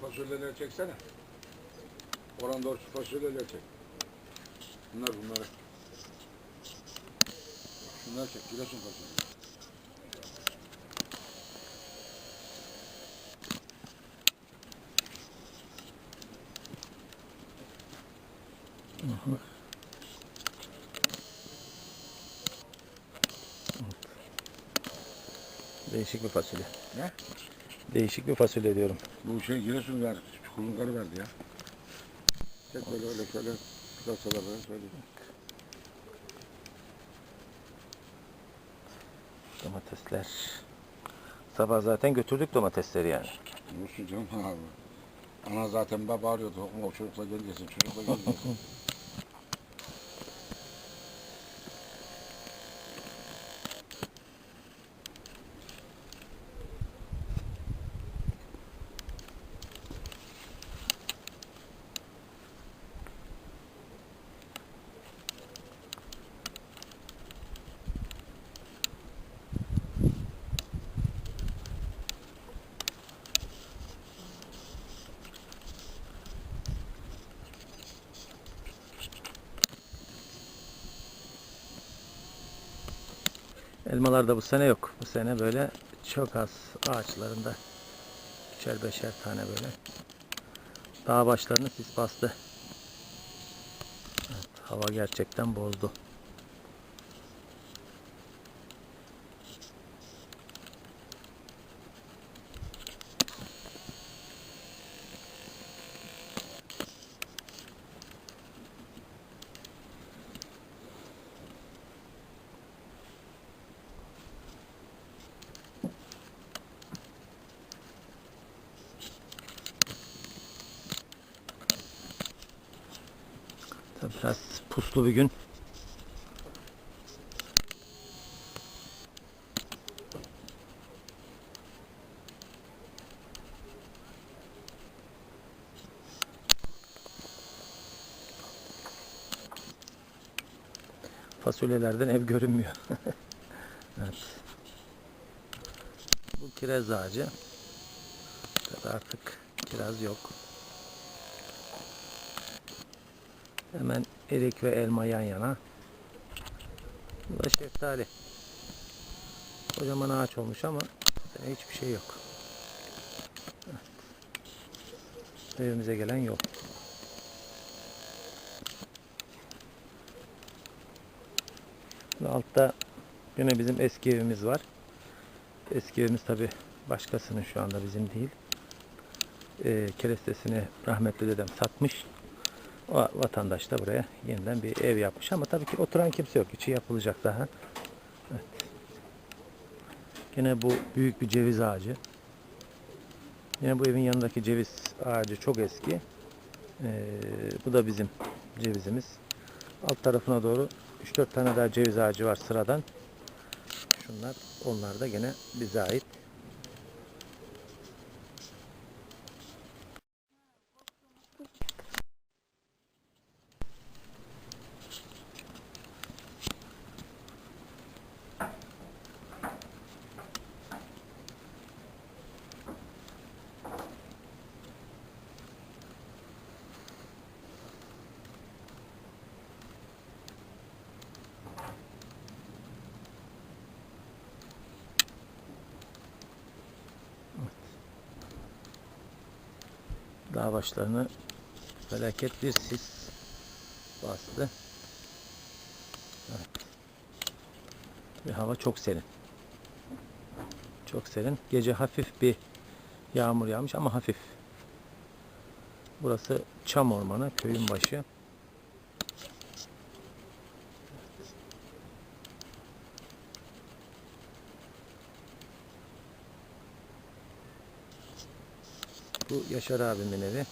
fasulyeleri çeksene. Oran doğru şu fasulyeleri çek. Bunlar bunları. Şunları çek. Giresun fasulye. Değişik bir fasulye. Ne? Değişik bir fasulye diyorum. Bu şey Giresun ver. Çukurun verdi ya. Çek böyle öyle şöyle. Plasalar böyle. Domatesler. Sabah zaten götürdük domatesleri yani. Olsun canım abi. Ana zaten baba arıyordu. O çocukla geleceksin, çocukla geleceksin. Elmalar da bu sene yok. Bu sene böyle çok az ağaçlarında. Üçer beşer tane böyle. Dağ başlarını sis bastı. Evet, hava gerçekten bozdu. Tabii biraz puslu bir gün. Fasulyelerden ev görünmüyor. evet. Bu kiraz ağacı. Artık kiraz yok. Hemen erik ve elma yan yana. Bu da şeftali. Kocaman ağaç olmuş ama hiçbir şey yok. Evimize gelen yok. Ve altta yine bizim eski evimiz var. Eski evimiz tabi başkasının şu anda bizim değil. Ee, kerestesini rahmetli dedem satmış. O vatandaş da buraya yeniden bir ev yapmış ama tabii ki oturan kimse yok. İçi yapılacak daha. Evet. Yine bu büyük bir ceviz ağacı. Yine bu evin yanındaki ceviz ağacı çok eski. Ee, bu da bizim cevizimiz. Alt tarafına doğru 3-4 tane daha ceviz ağacı var sıradan. Şunlar onlar da gene bize ait. Dağ başlarını felaket bir sis bastı. Evet. Ve hava çok serin. Çok serin. Gece hafif bir yağmur yağmış ama hafif. Burası çam ormanı, köyün başı. Bu Yaşar abimin evi.